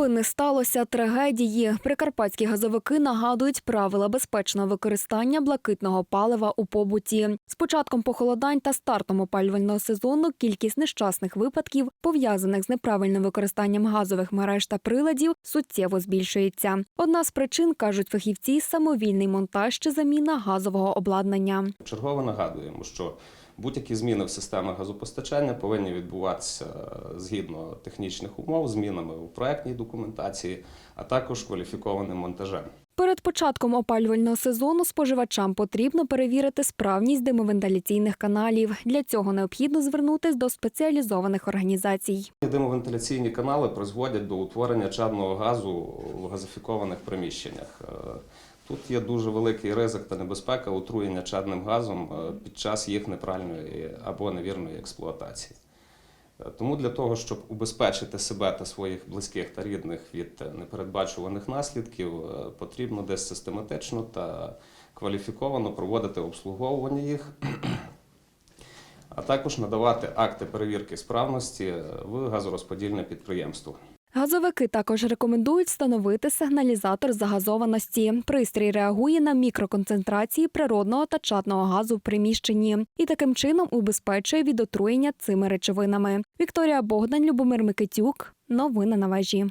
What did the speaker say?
Аби не сталося трагедії, прикарпатські газовики нагадують правила безпечного використання блакитного палива у побуті. З початком похолодань та стартом опалювального сезону кількість нещасних випадків, пов'язаних з неправильним використанням газових мереж та приладів, суттєво збільшується. Одна з причин кажуть фахівці самовільний монтаж чи заміна газового обладнання. Чергово нагадуємо, що будь-які зміни в системах газопостачання повинні відбуватися згідно технічних умов, змінами у проектній документації, а також кваліфікованим монтажем. Перед початком опалювального сезону споживачам потрібно перевірити справність димовентиляційних каналів. Для цього необхідно звернутись до спеціалізованих організацій. Димовентиляційні канали призводять до утворення чадного газу в газифікованих приміщеннях. Тут є дуже великий ризик та небезпека отруєння чадним газом е, під час їх неправильної або невірної експлуатації. Е, Тому для того, щоб убезпечити себе та своїх близьких та рідних від непередбачуваних наслідків, е, потрібно десь систематично та кваліфіковано проводити обслуговування їх, а також надавати акти перевірки справності в газорозподільне підприємство. Газовики також рекомендують встановити сигналізатор загазованості. Пристрій реагує на мікроконцентрації природного та чадного газу в приміщенні і таким чином убезпечує від отруєння цими речовинами. Вікторія Богдан, Любомир Микитюк. Новини на вежі.